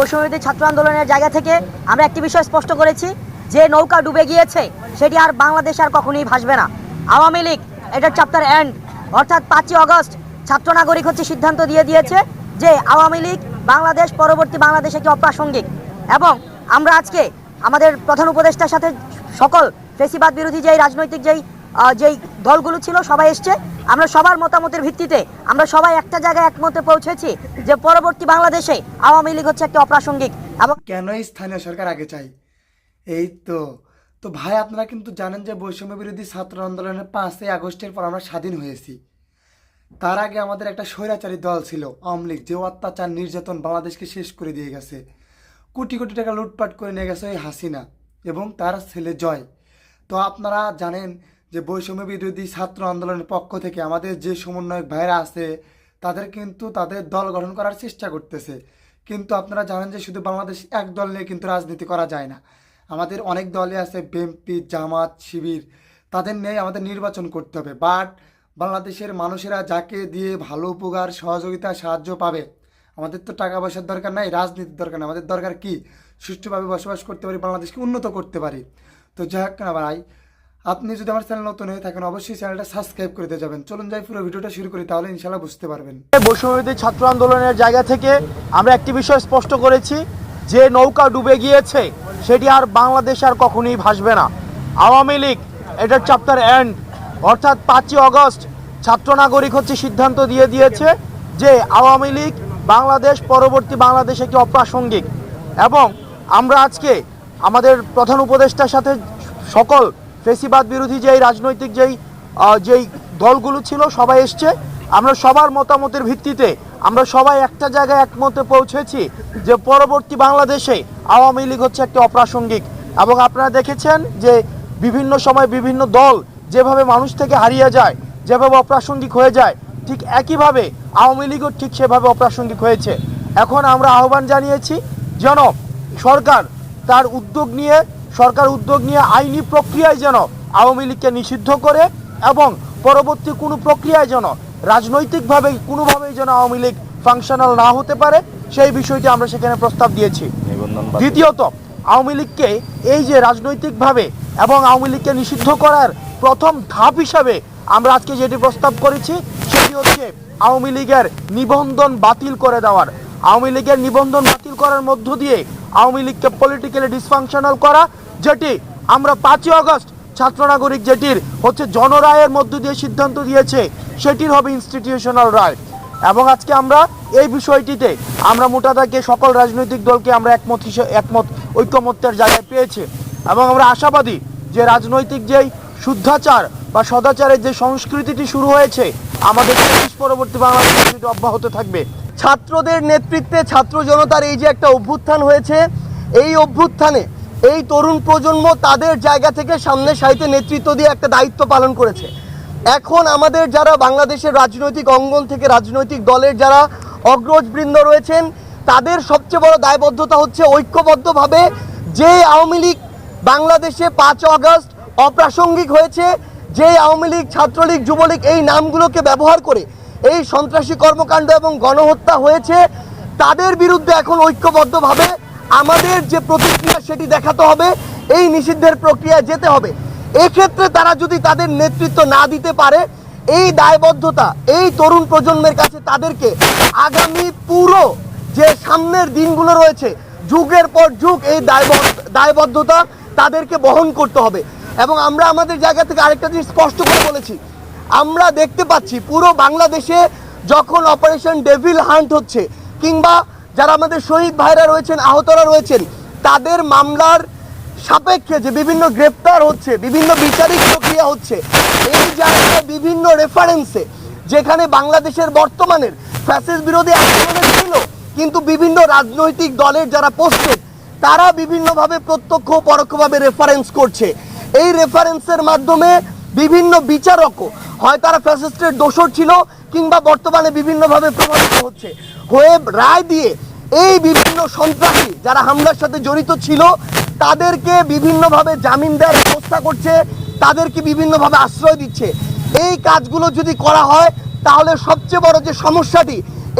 বৈষম্যবিরোধী ছাত্র আন্দোলনের জায়গা থেকে আমরা একটি বিষয় স্পষ্ট করেছি, যে নৌকা ডুবে গিয়েছে, সেটি আর বাংলাদেশ আর কখনোই ভাসবে না। আওয়ামী লীগ এটার চ্যাপ্টার এন্ড অর্থাৎ পাঁচই অগস্ট ছাত্র নাগরিক হচ্ছে সিদ্ধান্ত দিয়ে দিয়েছে যে আওয়ামী লীগ বাংলাদেশ, পরবর্তী বাংলাদেশ একটি অপ্রাসঙ্গিক। এবং আমরা আজকে আমাদের প্রধান উপদেষ্টার সাথে সকল ফেসিবাদ বিরোধী যেই রাজনৈতিক যেই যেই দলগুলো ছিল, সবাই এসছে আমরা সবার মতামতের ভিত্তিতে আমরা সবাই একটা জায়গায় একমতে পৌঁছেছি যে পরবর্তী বাংলাদেশে আওয়ামী লীগ হচ্ছে একটি অপ্রাসঙ্গিক এবং কেনই স্থানীয় সরকার আগে চাই? এই তো তো ভাই, আপনারা কিন্তু জানেন যে বৈষম্য বিরোধী ছাত্র আন্দোলনের পাঁচই আগস্টের পর আমরা স্বাধীন হয়েছি। তার আগে আমাদের একটা স্বৈরাচারী দল ছিল, আওয়ামী লীগ, যে অত্যাচার, নির্যাতন বাংলাদেশকে শেষ করে দিয়ে গেছে। কোটি কোটি টাকা লুটপাট করে নিয়ে গেছে ওই হাসিনা এবং তার ছেলে জয়। তো আপনারা জানেন যে বৈষম্য বিরোধী ছাত্র আন্দোলনের পক্ষ থেকে আমাদের যে সমন্বয়ক ভাইরা আছে, তাদের কিন্তু তাদের দল গঠন করার চেষ্টা করতেছে। কিন্তু আপনারা জানেন যে শুধু বাংলাদেশ এক দল নিয়ে কিন্তু রাজনীতি করা যায় না। আমাদের অনেক দলই আছে বিএনপি জামাত, শিবির, তাদের নিয়ে আমাদের নির্বাচন করতে হবে। বাট বাংলাদেশের মানুষেরা যাকে দিয়ে ভালো উপকার, সহযোগিতা, সাহায্য পাবে, আমাদের তো টাকা পয়সার দরকার নাই, রাজনীতির দরকার নাই। আমাদের দরকার কি? সুষ্ঠুভাবে বসবাস করতে পারি, বাংলাদেশকে উন্নত করতে পারি। তো যাই হোক না ভাই আপনি যদি আমার চ্যানেল নতুন হয়ে থাকেন, অবশ্যই চ্যানেলটা সাবস্ক্রাইব করে দিয়ে যাবেন। চলুন যাই, পুরো ভিডিওটা শুরু করি, তাহলে ইনশাল্লাহ বুঝতে পারবেন। বৈষম্যবিরোধী ছাত্র আন্দোলনের জায়গা থেকে আমরা একটি বিষয় স্পষ্ট করেছি, যে নৌকা ডুবে গিয়েছে, সেটি আর বাংলাদেশ আর কখনোই ভাসবে না। আওয়ামী লীগ, এটার চ্যাপ্টার এন্ড অর্থাৎ পাঁচই অগস্ট ছাত্র নাগরিক হচ্ছে সিদ্ধান্ত দিয়ে দিয়েছে যে আওয়ামী লীগ বাংলাদেশ, পরবর্তী বাংলাদেশ একটি অপ্রাসঙ্গিক। এবং আমরা আজকে আমাদের প্রধান উপদেষ্টার সাথে সকল ফেসিবাদ বিরোধী যেই রাজনৈতিক যেই যেই দলগুলো ছিল, সবাই এসছে। আমরা সবার মতামতের ভিত্তিতে আমরা সবাই একটা জায়গায় একমতে পৌঁছেছি যে পরবর্তী বাংলাদেশে আওয়ামী লীগ হচ্ছে একটি অপ্রাসঙ্গিক। এবং আপনারা দেখেছেন যে বিভিন্ন সময় বিভিন্ন দল যেভাবে মানুষ থেকে হারিয়ে যায়, যেভাবে অপ্রাসঙ্গিক হয়ে যায়, ঠিক একইভাবে আওয়ামী লীগও ঠিক সেভাবে অপ্রাসঙ্গিক হয়েছে। এখন আমরা আহ্বান জানিয়েছি, যেন সরকার তার উদ্যোগ নিয়ে সরকার উদ্যোগ নিয়ে আইনি প্রক্রিয়ায় যেন আওয়ামী লীগকে নিষিদ্ধ করে এবং পরবর্তী কোনো প্রক্রিয়ায় যেন রাজনৈতিকভাবে কোনোভাবেই যেন আওয়ামী লীগ ফাংশনাল না হতে পারে সেই বিষয়টি আমরা সেখানে প্রস্তাব দিয়েছি। দ্বিতীয়ত আওয়ামী লীগকে এই যে রাজনৈতিকভাবে এবং আওয়ামী লীগকে নিষিদ্ধ করার প্রথম ধাপ হিসাবে আমরা আজকে যেটি প্রস্তাব করেছি সেটি হচ্ছে আওয়ামী লীগের নিবন্ধন বাতিল করে দেওয়ার। আওয়ামী লীগের নিবন্ধন বাতিল করার মধ্য দিয়ে আওয়ামী লীগকে পলিটিক্যালি ডিসফাংশনাল করা, যেটি আমরা পাঁচই আগস্ট ছাত্র নাগরিক যেটির হচ্ছে জনরায়ের মধ্য দিয়ে সিদ্ধান্ত দিয়েছে, সেটির হবে ইনস্টিটিউশনাল রায়। এবং আজকে আমরা এই বিষয়টিতে আমরা মোটা দাগে সকল রাজনৈতিক দলকে আমরা একমত হিসেবে একমত ঐক্যমত্যের জায়গায় পেয়েছি। এবং আমরা আশাবাদী যে রাজনৈতিক যেই শুদ্ধাচার বা সদাচারের যে সংস্কৃতিটি শুরু হয়েছে, আমাদের পরবর্তী বাংলাদেশে অব্যাহত থাকবে। ছাত্রদের নেতৃত্বে ছাত্র জনতার এই যে একটা অভ্যুত্থান হয়েছে, এই অভ্যুত্থানে এই তরুণ প্রজন্ম তাদের জায়গা থেকে সামনে সাহিত্যে নেতৃত্ব দিয়ে একটা দায়িত্ব পালন করেছে। এখন আমাদের যারা বাংলাদেশের রাজনৈতিক অঙ্গন থেকে রাজনৈতিক দলের যারা অগ্রজবৃন্দ রয়েছেন, তাদের সবচেয়ে বড় দায়বদ্ধতা হচ্ছে ঐক্যবদ্ধভাবে যে আওয়ামী লীগ বাংলাদেশে পাঁচ আগস্ট অপ্রাসঙ্গিক হয়েছে, যে আওয়ামী লীগ, ছাত্রলীগ, যুবলীগ এই নামগুলোকে ব্যবহার করে এই সন্ত্রাসী কর্মকাণ্ড এবং গণহত্যা হয়েছে, তাদের বিরুদ্ধে এখন ঐক্যবদ্ধভাবে আমাদের যে প্রতিক্রিয়া সেটি দেখাতে হবে, এই নিষিদ্ধের প্রক্রিয়ায় যেতে হবে। এক্ষেত্রে তারা যদি তাদের নেতৃত্ব না দিতে পারে, এই দায়বদ্ধতা, এই তরুণ প্রজন্মের কাছে তাদেরকে আগামী পুরো যে সামনের দিনগুলো রয়েছে, যুগের পর যুগ এই দায়বদ্ধ, দায়বদ্ধতা তাদেরকে বহন করতে হবে। এবং আমরা আমাদের জায়গা থেকে আরেকটা জিনিস স্পষ্ট করে বলেছি আমরা দেখতে পাচ্ছি পুরো বাংলাদেশে যখন অপারেশন ডেভিল হান্ট হচ্ছে, কিংবা যারা আমাদের শহীদ ভাইরা রয়েছেন, আহতরা রয়েছেন, তাদের মামলার সাপেক্ষে যে বিভিন্ন গ্রেপ্তার হচ্ছে, বিভিন্ন বিচারিক প্রক্রিয়া হচ্ছে, এই জায়গায় বিভিন্ন রেফারেন্সে যেখানে বাংলাদেশের বর্তমানের ফ্যাসিস বিরোধী আন্দোলনে ছিল, কিন্তু বিভিন্ন রাজনৈতিক দলের যারা পোস্টেড তারা বিভিন্নভাবে প্রত্যক্ষ পরোক্ষভাবে রেফারেন্স করছে। এই রেফারেন্সের মাধ্যমে বিভিন্ন বিচারকও হয় তারা ফ্যাসিস্টের দোষর ছিল কিংবা বর্তমানে বিভিন্নভাবে প্রভাবিত হচ্ছে। হয়ে রায় দিয়ে এই বিভিন্ন সন্ত্রাসী যারা হামলার সাথে জড়িত ছিল, তাদেরকে বিভিন্নভাবে জামিন দেওয়ার ব্যবস্থা করছে, তাদেরকে বিভিন্নভাবে আশ্রয় দিচ্ছে। এই কাজগুলো যদি করা হয়, তাহলে সবচেয়ে বড় যে সমস্যাটি,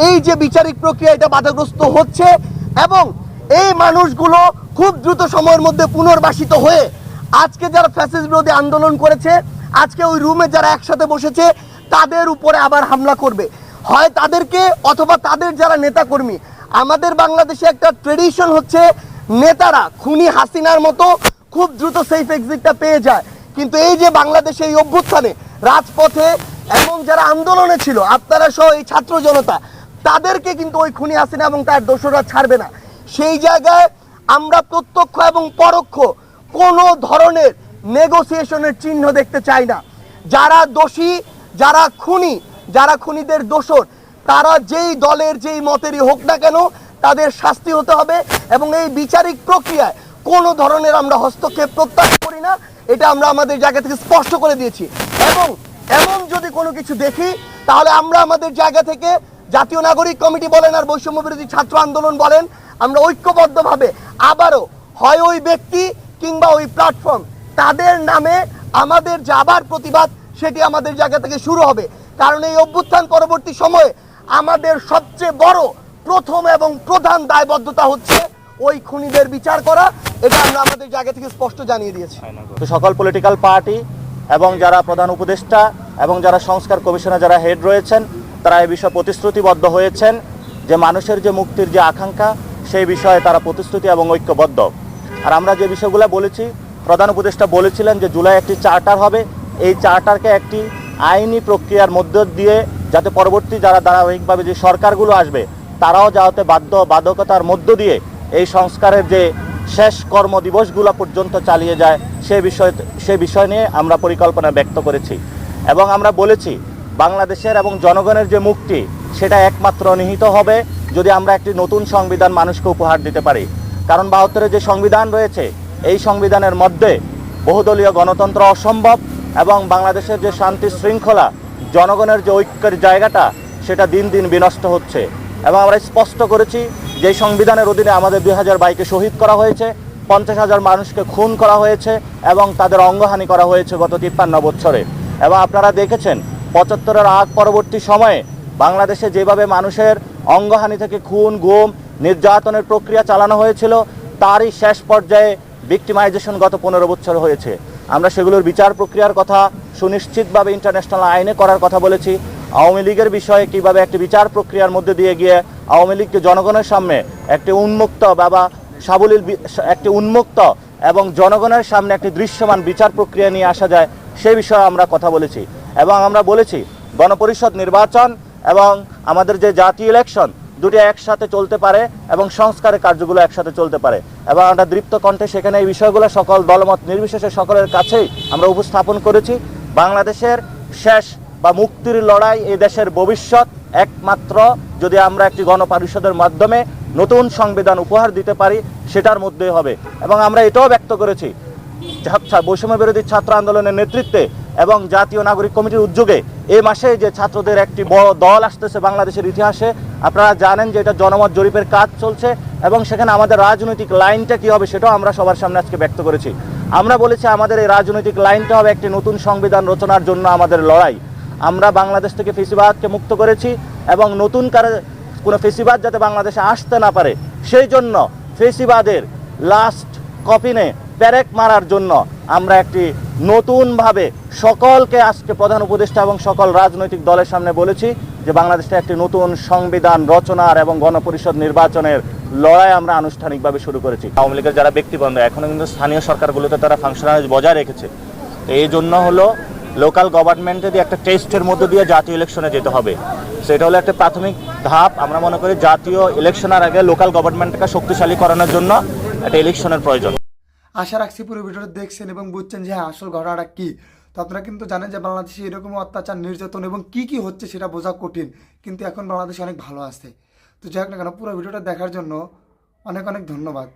এই যে বিচারিক প্রক্রিয়া এটা বাধাগ্রস্ত হচ্ছে এবং এই মানুষগুলো খুব দ্রুত সময়ের মধ্যে পুনর্বাসিত হয়ে আজকে যারা ফ্যাসিস বিরোধী আন্দোলন করেছে আজকে ওই রুমে যারা একসাথে বসেছে, তাদের উপরে আবার হামলা করবে। হয় তাদেরকে অথবা তাদের যারা নেতাকর্মী, আমাদের বাংলাদেশে একটা ট্রেডিশন হচ্ছে, নেতারা খুনি হাসিনার মতো খুব দ্রুত সেফ এক্সিটটা পেয়ে যায়। কিন্তু এই যে বাংলাদেশে এই অভ্যুত্থানে, রাজপথে এবং যারা আন্দোলনে ছিল, আপনারা সহ এই ছাত্র জনতা, তাদেরকে কিন্তু ওই খুনি হাসিনা এবং তার দোষরা ছাড়বে না। সেই জায়গায় আমরা প্রত্যক্ষ এবং পরোক্ষ কোনো ধরনের নেগোসিয়েশনের চিহ্ন দেখতে চাই না। যারা দোষী, যারা খুনি, যারা খুনিদের দোষর, তারা যেই দলের যেই মতেরই হোক না কেন তাদের শাস্তি হতে হবে এবং এই বিচারিক প্রক্রিয়ায় কোনো ধরনের আমরা হস্তক্ষেপ প্রত্যাশা করি না, এটা আমরা আমাদের জায়গা থেকে স্পষ্ট করে দিয়েছি। এবং এমন যদি কোনো কিছু দেখি, তাহলে আমরা আমাদের জায়গা থেকে জাতীয় নাগরিক কমিটি বলেন আর বৈষম্য বিরোধী ছাত্র আন্দোলন বলেন, আমরা ঐক্যবদ্ধভাবে আবারও হয় ওই ব্যক্তি কিংবা ওই প্ল্যাটফর্ম তাদের নামে আমাদের যে আবার প্রতিবাদ সেটি আমাদের জায়গা থেকে শুরু হবে। কারণ এই অভ্যুত্থান পরবর্তী সময়ে আমাদের সবচেয়ে বড়, প্রথম এবং প্রধান দায়বদ্ধতা হচ্ছে ওই খুনিদের বিচার করা। এটা আমরা আমাদের জায়গা থেকে স্পষ্ট জানিয়ে দিয়েছি। তো সকল পলিটিক্যাল পার্টি এবং যারা প্রধান উপদেষ্টা এবং যারা সংস্কার কমিশনে যারা হেড রয়েছেন, তারা এই বিষয়ে প্রতিশ্রুতিবদ্ধ হয়েছেন যে মানুষের যে মুক্তির যে আকাঙ্ক্ষা, সেই বিষয়ে তারা প্রতিশ্রুতি এবং ঐক্যবদ্ধ। আর আমরা যে বিষয়গুলো বলেছি প্রধান উপদেষ্টা বলেছিলেন যে জুলাই একটি চার্টার হবে। এই চার্টারকে একটি আইনি প্রক্রিয়ার মধ্য দিয়ে যাতে পরবর্তী যারা ধারাবাহিকভাবে যে সরকারগুলো আসবে, তারাও যাতে বাধ্য বাধ্যকতার মধ্য দিয়ে এই সংস্কারের যে শেষ কর্ম দিবসগুলো পর্যন্ত চালিয়ে যায়, সে বিষয় সে বিষয় নিয়ে আমরা পরিকল্পনা ব্যক্ত করেছি। এবং আমরা বলেছি, বাংলাদেশের এবং জনগণের যে মুক্তি, সেটা একমাত্র নিহিত হবে যদি আমরা একটি নতুন সংবিধান মানুষকে উপহার দিতে পারি। কারণ বাহাত্তরের যে সংবিধান রয়েছে এই সংবিধানের মধ্যে বহুদলীয় গণতন্ত্র অসম্ভব এবং বাংলাদেশের যে শান্তি শৃঙ্খলা, জনগণের যে ঐক্যের জায়গাটা, সেটা দিন দিন বিনষ্ট হচ্ছে। এবং আমরা স্পষ্ট করেছি যে সংবিধানের অধীনে আমাদের দুই হাজার বাইকে শহীদ করা হয়েছে, পঞ্চাশ হাজার মানুষকে খুন করা হয়েছে এবং তাদের অঙ্গহানি করা হয়েছে গত তিপ্পান্ন বছরে এবং আপনারা দেখেছেন, পঁচাত্তরের আগ পরবর্তী সময়ে বাংলাদেশে যেভাবে মানুষের অঙ্গহানি থেকে খুন, গুম, নির্যাতনের প্রক্রিয়া চালানো হয়েছিল, তারই শেষ পর্যায়ে ভিক্টিমাইজেশন গত পনেরো বছর হয়েছে। আমরা সেগুলোর বিচার প্রক্রিয়ার কথা সুনিশ্চিতভাবে ইন্টারন্যাশনাল আইনে করার কথা বলেছি। আওয়ামী লীগের বিষয়ে কীভাবে একটি বিচার প্রক্রিয়ার মধ্যে দিয়ে গিয়ে আওয়ামী লীগকে জনগণের সামনে একটি উন্মুক্ত বাবা সাবলীল একটি উন্মুক্ত এবং জনগণের সামনে একটি দৃশ্যমান বিচার প্রক্রিয়া নিয়ে আসা যায়, সেই বিষয়ে আমরা কথা বলেছি। এবং আমরা বলেছি, গণপরিষদ নির্বাচন এবং আমাদের যে জাতীয় ইলেকশন দুটি একসাথে চলতে পারে এবং সংস্কারের কার্যগুলো একসাথে চলতে পারে। এবং আমরা দৃপ্ত কণ্ঠে সেখানে এই বিষয়গুলো সকল দলমত নির্বিশেষে সকলের কাছেই আমরা উপস্থাপন করেছি। বাংলাদেশের শেষ বা মুক্তির লড়াই এই দেশের ভবিষ্যৎ একমাত্র যদি আমরা একটি গণপরিষদের মাধ্যমে নতুন সংবিধান উপহার দিতে পারি, সেটার মধ্যেই হবে। এবং আমরা এটাও ব্যক্ত করেছি বৈষম্য বিরোধী ছাত্র আন্দোলনের নেতৃত্বে এবং জাতীয় নাগরিক কমিটির উদ্যোগে এই মাসে যে ছাত্রদের একটি বড় দল আসতেছে বাংলাদেশের ইতিহাসে, আপনারা জানেন যে এটা জনমত জরিপের কাজ চলছে এবং সেখানে আমাদের রাজনৈতিক লাইনটা কী হবে সেটাও আমরা সবার সামনে আজকে ব্যক্ত করেছি। আমরা বলেছি আমাদের এই রাজনৈতিক লাইনটা হবে একটি নতুন সংবিধান রচনার জন্য আমাদের লড়াই। আমরা বাংলাদেশ থেকে ফেসিবাদকে মুক্ত করেছি এবং নতুন কারে কোনো ফেসিবাদ যাতে বাংলাদেশে আসতে না পারে, সেই জন্য ফেসিবাদের লাস্ট কপিনে প্যারেক মারার জন্য আমরা একটি নতুনভাবে সকলকে আজকে প্রধান উপদেষ্টা এবং সকল রাজনৈতিক দলের সামনে বলেছি যে বাংলাদেশে একটি নতুন সংবিধান রচনার এবং গণপরিষদ নির্বাচনের লড়াই আমরা আনুষ্ঠানিকভাবে শুরু করেছি। আওয়ামী লীগের যারা ব্যক্তিবন্ধ এখনও কিন্তু স্থানীয় সরকারগুলোতে তারা ফাংশনালিজ বজায় রেখেছে। তো এই জন্য হলো লোকাল গভর্নমেন্টে দিয়ে একটা টেস্টের মধ্যে দিয়ে জাতীয় ইলেকশনে যেতে হবে। সেটা হলো একটা প্রাথমিক ধাপ। আমরা মনে করি জাতীয় ইলেকশনের আগে লোকাল গভর্নমেন্টকে শক্তিশালী করানোর জন্য একটা ইলেকশনের প্রয়োজন। আশা রাখছি পুরো ভিডিওটা দেখছেন এবং বুঝছেন যে হ্যাঁ আসল ঘটনাটা কী। তো আপনারা কিন্তু জানেন যে বাংলাদেশে এরকম অত্যাচার, নির্যাতন এবং কি কি হচ্ছে সেটা বোঝা কঠিন, কিন্তু এখন বাংলাদেশে অনেক ভালো আছে। তো যাই হোক না কেন, পুরো ভিডিওটা দেখার জন্য অনেক অনেক ধন্যবাদ।